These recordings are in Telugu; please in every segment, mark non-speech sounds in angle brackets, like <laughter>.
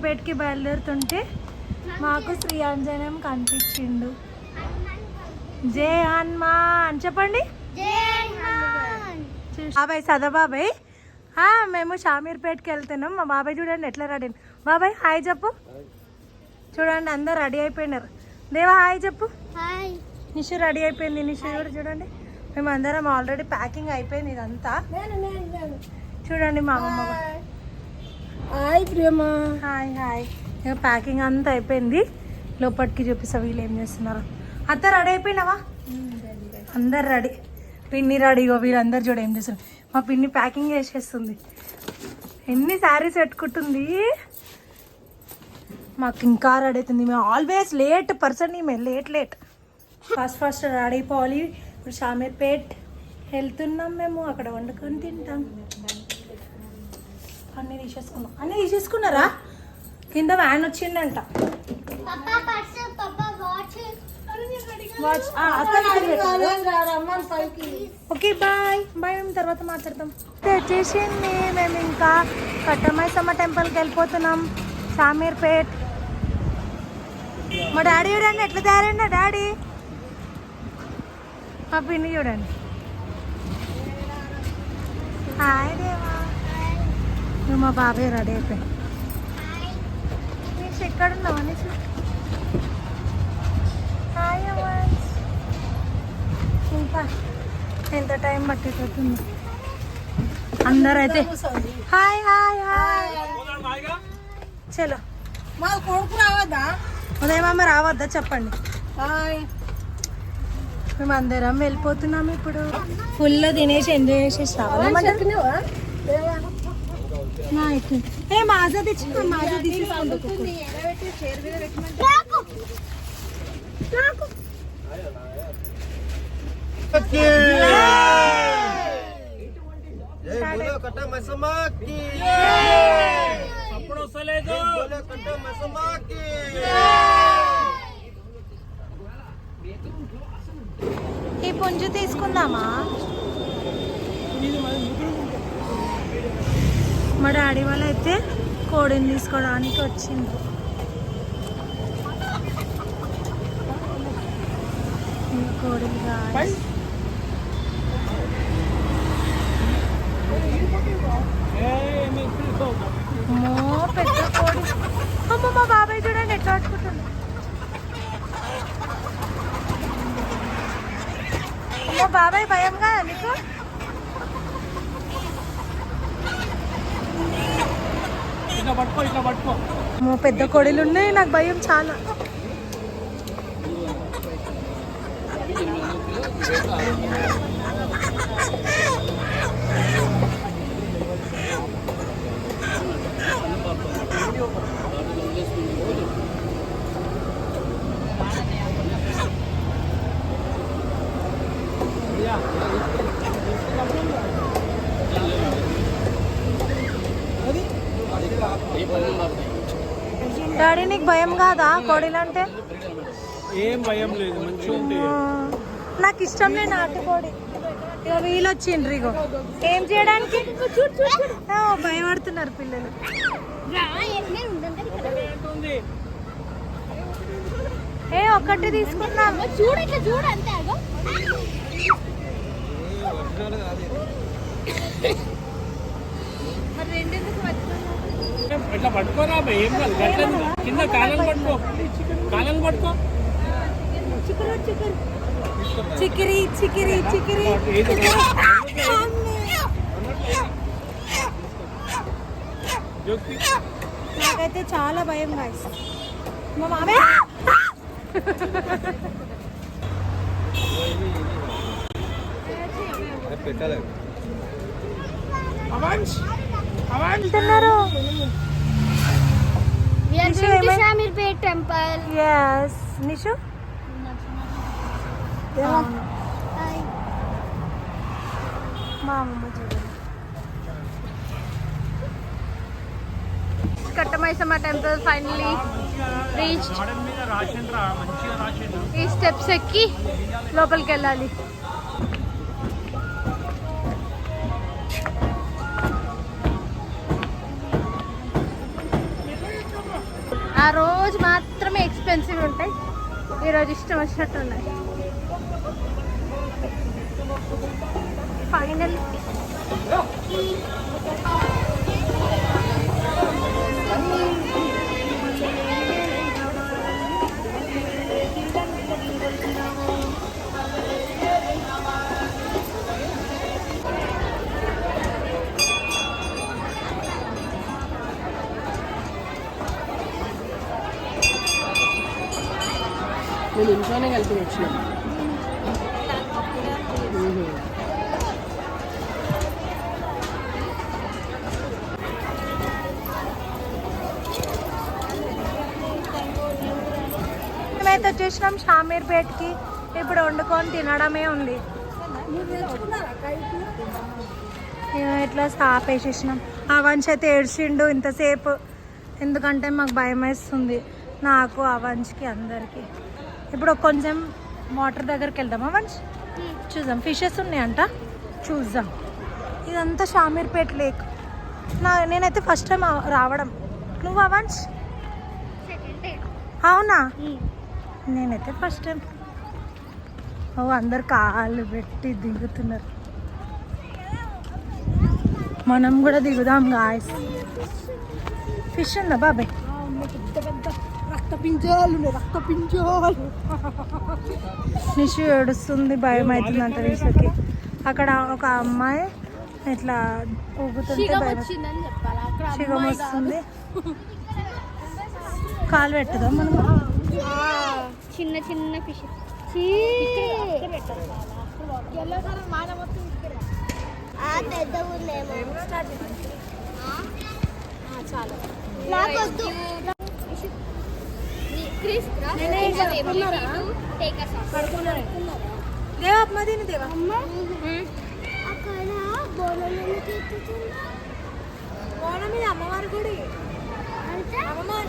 షామీర్పేట్కి బయలుదేరుతుంటే మాకు శ్రీ ఆంజనేయం కనిపించిండు. జై హనుమాన్. చెప్పండి. బాబాయ్ సదా బాబాయ్. మేము షామీర్పేట్కి వెళ్తున్నాం. మా బాబాయ్ చూడండి ఎట్లా రెడీ. బాబాయ్ హాయ్ చెప్పు. చూడండి అందరు రెడీ అయిపోయినారు. దేవా హాయ్ చెప్పు. హాయ్. నిషు రెడీ అయిపోయింది. నిషు కూడా చూడండి. మేము అందరం ఆల్రెడీ ప్యాకింగ్ అయిపోయింది ఇదంతా. చూడండి మా అమ్మమ్మ. హాయ్ ప్రియమా. Hi hi. ఇక ప్యాకింగ్ అంతా అయిపోయింది. లోపలికి చూపిస్తా వీళ్ళు ఏం చేస్తున్నారు. అంతా రెడీ అయిపోయినావా? అందరు రెడీ. పిన్ని రెడీ ఇగో వీళ్ళందరు చూడ ఏం చేస్తున్నారు. మా పిన్ని ప్యాకింగ్ చేసేస్తుంది. ఎన్ని శారీస్ పెట్టుకుంటుంది? మాకు ఇంకా రెడీ అవుతుంది. మేము ఆల్వేస్ లేట్ పర్సన్ మేము late late. First first ready అయిపోవాలి. ఇప్పుడు షామీర్పేట్ వెళ్తున్నాం మేము. అక్కడ వండుకొని తింటాం. అన్నీ తీసేసుకున్నాం అన్నీ తీసేసుకున్నారా? కింద వ్యాన్ వచ్చిందంట. వాచ్. Okay bye. బాయ్ మేము తర్వాత మాట్లాడతాం. వచ్చేసింది. మేము ఇంకా కట్టమైసమ్మ టెంపుల్కి వెళ్ళిపోతున్నాం. షామీర్పేట్ మా డాడీ చూడండి ఎట్లా తయారైందా డాడీ? మా పిన్ని చూడండి. హాయ్ దేవా. నువ్వు మా బాబాయ్ రెడీ అయిపోయి. ఎక్కడ ఉన్నావు హాయ్ అవాన్స్ ఇంకా ఎంత టైం పట్టేటట్టుంది? అందరూ అయితే హాయ్ హాయ్ హాయ్. చలో. మా కొడుకు రావద్దా? ఉదయం అమ్మ రావద్దా చెప్పండి. హాయ్. మేము అందరం వెళ్ళిపోతున్నాం ఇప్పుడు. ఫుల్ తినేసి ఎంజాయ్ చేసేసి రావాలి ఏ మాజా తెచ్చి మాజా తీసేసుకోండి జై బోలో కట్ట మైసమ్మకి అప్పుడు వస్తలేదు బోలో కట్ట మైసమ్మకి ఈ పుంజు తీసుకుందామా? మా డాడీ వాళ్ళు అయితే కోడిని తీసుకోవడానికి వచ్చింది కోడిని కాదు కావాలి అమ్మో పెద్ద కోడి అమ్మ మా బాబాయ్ చూడండి ఎట్లా పట్టుకుంటుంది అమ్మో బాబాయ్ భయం కదా నీకు ఇట్లా పట్టుకో ఇట్లా పట్టుకో అమ్మో పెద్ద కోడిలు ఉన్నాయి నాకు భయం చాలా డాడీ నీకు భయం కాదా కోడిలు అంటే? ఏం భయం లేదు మంచిగా నాకు ఇష్టం లేని నాటుకోడి ఇక వీళ్ళు వచ్చిండ్రు ఇగో. ఏం చేయడానికి? ఆ, భయపడుతున్నారు పిల్లలు. ఏ ఒక్కటి తీసుకున్నాం చూడు ఇట్లా చూడు అంతే అగో మరి రెండెందుకు పట్టుకున్నావు ఇట్లా పట్టుకోరా ఏం కాదు గట్ల కింద కాలం పట్టుకో. కాలం పట్టుకో. చికిరి చికిరి చికిరి. నాకైతే చాలా భయం గాయస్ మా మామయ్య పెట్టాలి. అవాన్స్ అవాన్స్ వెళ్తున్నారు We are Nisha, going to ఏమై- Shamirpet temple. ఎస్ నిషు అవును. Hi. మా అమ్మమ్మ చూడండి కట్టమైసమ్మ టెంపుల్ ఫైనలీ రీచ్ ఈ స్టెప్స్ ఎక్కి లోపలికి వెళ్ళాలి ఆ రోజు మాత్రమే ఎక్స్పెన్సివ్ ఉంటాయి. ఈరోజు ఇష్టం వచ్చినట్టు ఉన్నాయి ఫైనల్ వచ్చిన. మేమైతే వచ్చేసినాం షామీర్పేట్కి ఇప్పుడు వండుకొని తినడమే ఉంది. ఇట్లా స్టాప్ వేసేసినాం. ఆ అయితే ఏడ్చిండు ఇంతసేపు. ఎందుకంటే మాకు భయం వేస్తుంది నాకు ఆ అందరికీ. ఇప్పుడు కొంచెం వాటర్ దగ్గరికి వెళ్దామా వంశ్ చూద్దాం. ఫిషెస్ ఉన్నాయంట. చూద్దాం. ఇదంతా షామీర్పేట్ లేక్ నా నేనైతే ఫస్ట్ టైం రావడం. నువ్వు అవంశ్ అవునా? నేనైతే ఫస్ట్ టైం ఓ అందరు కాళ్ళు పెట్టి దిగుతున్నారు. మనం కూడా దిగుదాం గాయస్ ఫిష్ ఉందా బాబాయ్? పింజాలు రక్త పింజాలు నిషు ఏడుస్తుంది భయం అవుతుందంట నిషుకి. అక్కడ ఒక అమ్మాయి ఇట్లా ఊగుతుంటే భయం. చిగం వస్తుంది. కాలు పెట్టదా మనం. చిన్న చిన్న ఫిష్. నాకొద్దు. దేవా అమ్మ దీని దేవా అక్కడ బోనం మీద అమ్మవారి గుడి అంటే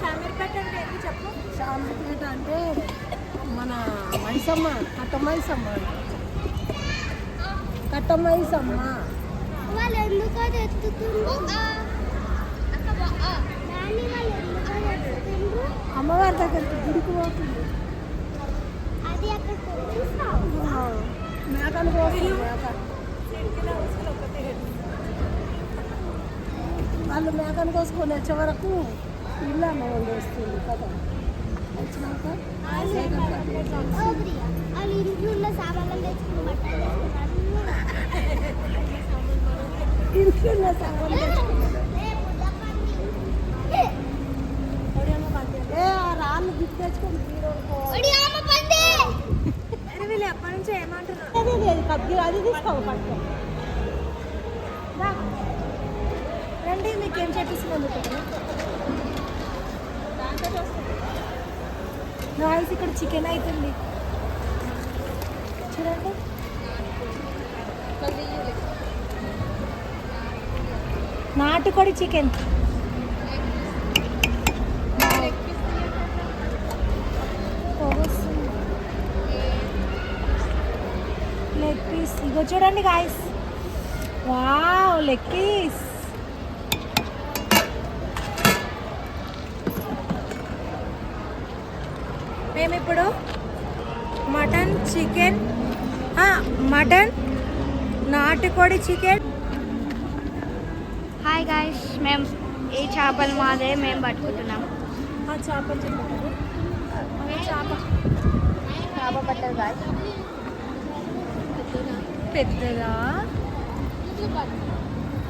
శామీర్పేట అంటే ఏంటి చెప్పు శామీర్పేట అంటే మన మైసమ్మ కట్ట మైసమ్మ కట్ట మైసమ్మ వాళ్ళు ఎందుకు అమ్మవారి దగ్గరికి గుడికి పోతుంది. అది అక్కడ తెలుసా మేకను కోస్తుంది మేక వాళ్ళు మేకను కోసుకొని వచ్చే వరకు ఇల్లు అమ్మ వండేస్తుంది కదా. వచ్చినాక వాళ్ళు ఇంట్లో ఉన్న సామాన్లు తెచ్చుకుని బట్టలు ఇంట్లో ఉన్న సామాన్లు ఏ ఆ రాళ్ళు గిఫ్ట్ తెచ్చుకొని తీరుకోవాలి అరే వీళ్ళు ఎప్పటి నుంచి అది అది కబ్జీ అది తీసుకోవాలి పట్టుకో రండి మీకు ఏం చేపిస్తుంది రాయిస్ ఇక్కడ చికెన్ అవుతుంది చూడండి. నాటుకోడి చికెన్ ఇగో చూడండి గాయస్ వావ్ లెగ్ పీస్ మేము ఇప్పుడు మటన్ చికెన్ మటన్ నాటుకోడి చికెన్ హాయ్ గాయస్ మేము ఈ చేపలు మాదే మేము పట్టుకుంటున్నాం. ఆ చేపలు చెప్పండి చేప చేప పట్టదు గాయస్ పెద్దదా?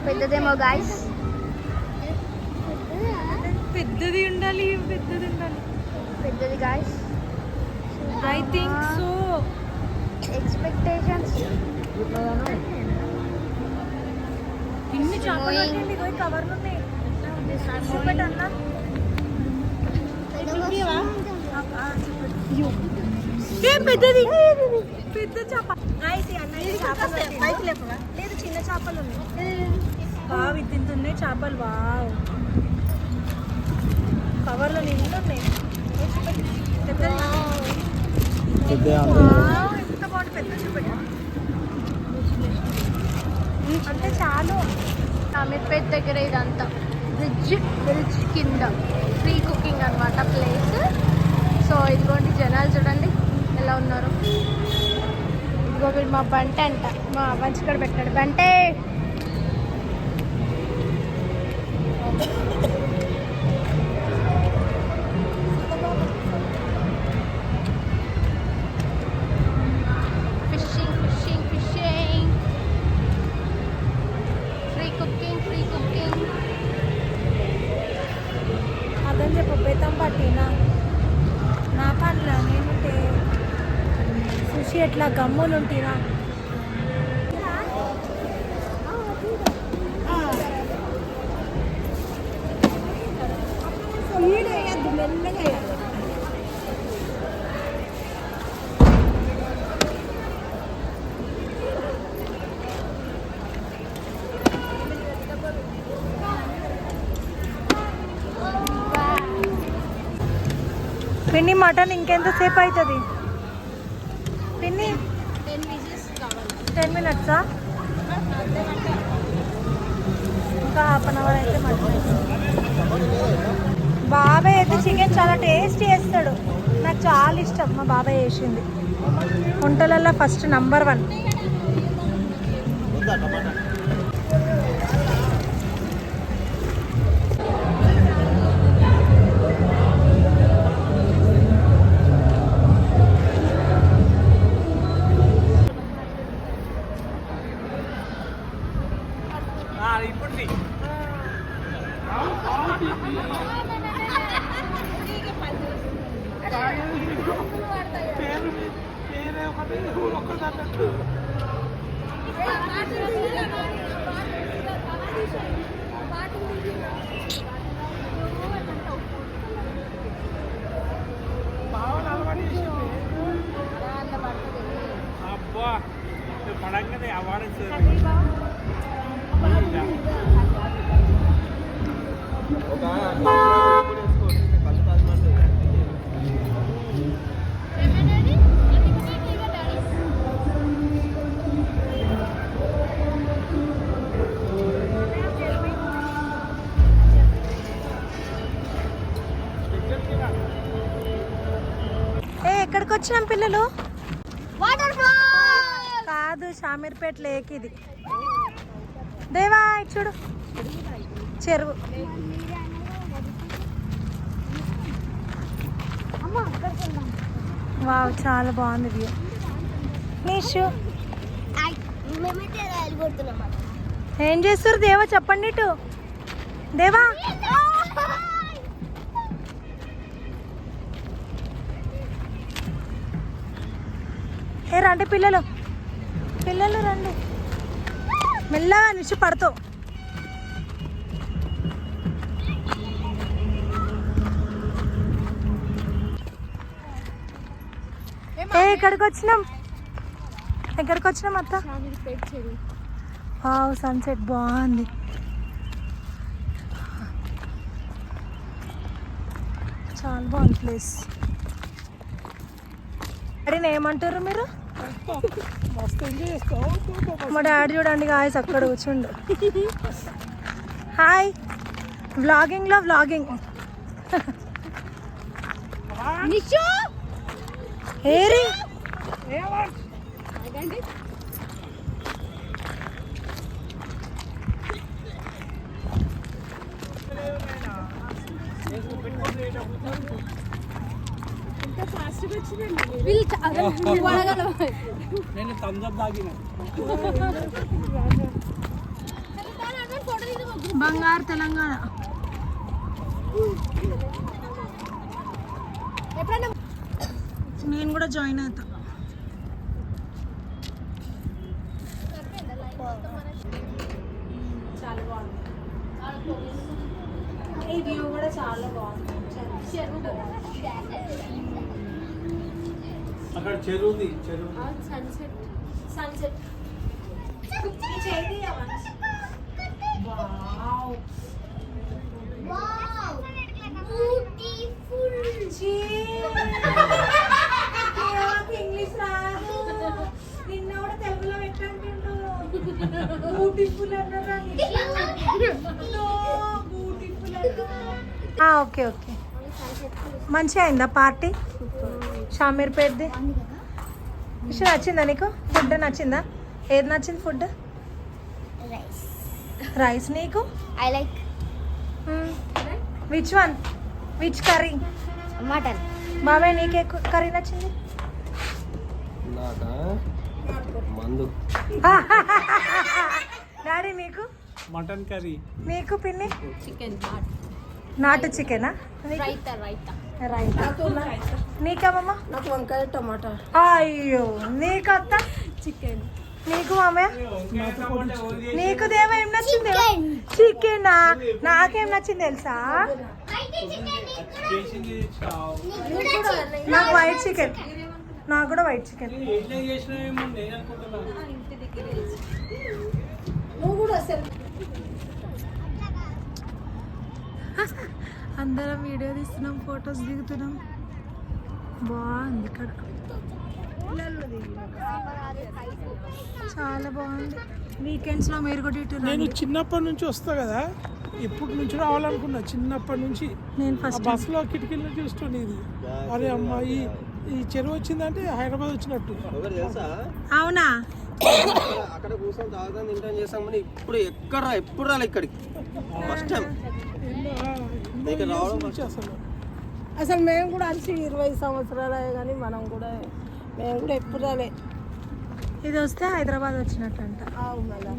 పెద్దదేమో గాయస్ పెద్దది ఉండాలి పెద్దది ఉండాలి. పెద్దది guys I think so expectations ఇన్ని చేపలు కవర్లు ఉన్నాయి. చూపెట్టు. అన్న ఏం పెద్దది? పెద్ద చేప. గాయస్ అన్నయ్య చేపలు పైకి లేపవా లేదు చిన్న చేపలు ఉన్నాయి. ఇంత ఉన్నాయి చేపలు వావ్. కవర్లో నిండు ఉన్నాయి. పెద్దది వావ్, ఎంత బాగుంది పెద్ద చూపెట్టు అంటే చాలు. అమీర్పేట్ దగ్గర ఇదంతా. బ్రిడ్జ్ బ్రిడ్జ్ కింద. ఫ్రీ కుకింగ్ అన్నమాట ప్లేస్ సో ఇదిగోండి జనాలు చూడండి. ఎలా ఉన్నారు? ఇదిగో వీడు మా బంట అంట. మా మంచి కూడా పెట్టాడు. బంటే! ఎట్లా గమ్ములు ఉంటినా పిన్ని మటన్ ఇంకెంతసేపు అవుతుంది పిన్ని టెన్ టెన్ మినిట్సా? ఇంకా హాఫ్ అన్ అవర్ అయితే మటన్ బాబాయ్ అయితే చికెన్ చాలా టేస్ట్ చేస్తాడు. నాకు చాలా ఇష్టం మా బాబాయ్ చేసింది. వంటలల్లో ఫస్ట్ నంబర్ వన్. పడంగానే అవార్డు ఇస్తుంది ఏ ఎక్కడికి వచ్చినాం పిల్లలు? వాటర్ ఫాల్ కాదు షామీర్పేట లేక్ ఇది. దేవా చూడు. చెరువు. వావ్ చాలా బాగుంది వ్యూ మీషు. ఏం చేస్తారు దేవా? చెప్పండి ఇటు. దేవా. ఏ రండి పిల్లలు. మెల్లగా నిలిచి పడతావు. ఏ ఎక్కడికి వచ్చినాం ఎక్కడికి వచ్చినాం అత్త? వావ్ సన్సెట్ బాగుంది. చాలా బాగుంది ప్లేస్ అడిగిన ఏమంటారు మీరు? మా డాడీ చూడండి గాయస్ అక్కడ కూర్చుండు. హాయ్ వ్లాగింగ్లో వ్లాగింగ్ ఏరి చాలా వడగలవు. <laughs> నేను తాగిన బంగారు తెలంగాణ. నేను కూడా జాయిన్ అవుతా చాలా బాగుంది ఈ వ్యూ కూడా చాలా బాగుంది అక్కడ చెరువు ఉంది చెరువు sunset wow wow. Beautiful English రాదు. <laughs> నిన్న కూడా తెలుగులో పెట్టంటుండు. బ్యూటిఫుల్ అన్నారా బ్యూటిఫుల్ <laughs> ఆ, ఓకే ఓకే. మంచిగా అయిందా పార్టీ? షామీర్ విషయం నచ్చిందా నీకు? ఫుడ్ నచ్చిందా? ఏది నచ్చింది ఫుడ్? రైస్ రైస్ నీకు? I like which one which curry mutton. బాబాయ్ నీకే కర్రీ నచ్చింది? మందు. <laughs> డాడీ నీకు? Mutton curry. నీకు పిన్ని? చికెన్ నాటు. చికెనా? రైతా రైతా రైట్ నీకేమమ్మా? నాకు వంకాయ టమాటా. అయ్యో నీకు అత్త చికెన్. నీకు నీకు దేవ ఏం నచ్చింది చికెనా. నాకేం నచ్చింది తెలుసా? నాకు వైట్ చికెన్. నాకు కూడా వైట్ చికెన్. నువ్వు కూడా <laughs> అందరం వీడియో తీస్తున్నాం ఫొటోస్ దిగుతున్నాం. బాగుంది ఇక్కడ. చాలా బాగుంది. వీకెండ్స్లో మీరు కూడా ఇటు నేను. చిన్నప్పటి నుంచి వస్తా కదా ఎప్పటి నుంచి రావాలనుకున్నా చిన్నప్పటి నుంచి. నేను ఫస్ట్ బస్సులో కిటికీలో చూస్తుండేది అరే అమ్మ ఈ ఈ చెరువు వచ్చిందంటే హైదరాబాద్ వచ్చినట్టు. అవునా? అక్కడ కూర్చొని తాగుతాం తింటాం చేస్తాం కానీ ఇప్పుడు ఎక్కడ ఎప్పుడు రాలే ఇక్కడికి? ఫస్ట్ టైం ఇక్కడ రావడం అసలు అసలు మేము కూడా అరిసి ఇరవై సంవత్సరాలే కానీ మనం కూడా మేము కూడా ఎప్పుడు రాలే. ఇది వస్తే హైదరాబాద్ వచ్చినట్టు అంట మళ్ళా